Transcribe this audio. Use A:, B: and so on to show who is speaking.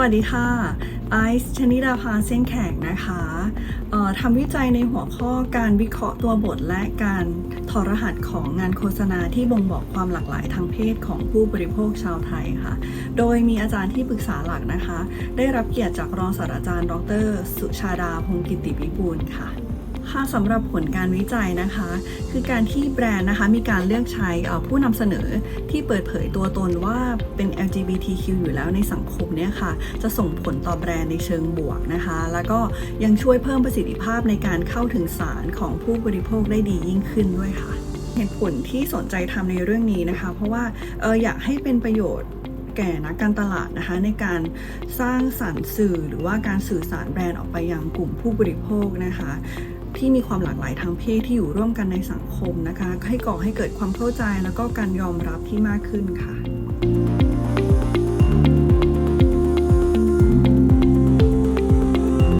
A: วัสดีค่ะไอซ์ชนิดาภาเส้นแขกนะคะเอ่อทำวิจัยในหัวข้อการวิเคราะห์ตัวบทและการถอดรหัสของงานโฆษณาที่บ่งบอกความหลากหลายทางเพศของผู้บริโภคชาวไทยค่ะ โดยมีอาจารย์ที่ปรึกษาหลักนะคะ ได้รับเกียรติจากรองศาสตราจารย์ ดร สุชาดาพงศ์กิติวิบูลค่ะ ค่ะสำหรับผลการวิจัยนะคะ คือการที่แบรนด์นะคะมีการเลือกใช้ผู้นำเสนอที่เปิดเผยตัวตนว่าเป็น LGBTQ อยู่แล้วในสังคมเนี่ยค่ะ จะส่งผลต่อแบรนด์ในเชิงบวกนะคะ แล้วก็ยังช่วยเพิ่มประสิทธิภาพในการเข้าถึงสารของผู้บริโภคได้ดียิ่งขึ้นด้วยค่ะ เหตุผลที่สนใจทำในเรื่องนี้นะคะ เพราะว่าอออยากให้เป็นประโยชน์แก่นักการตลาดนะคะในการสร้างสรรค์สื่อหรือว่าการสื่อสารแบรนด์ออกไปยังกลุ่มผู้บริโภคนะคะ ที่มีความหลากหลายทางเพศที่อยู่ร่วมกันในสังคมนะคะ ให้ก่อให้เกิดความเข้าใจแล้วก็การยอมรับที่มากขึ้นค่ะ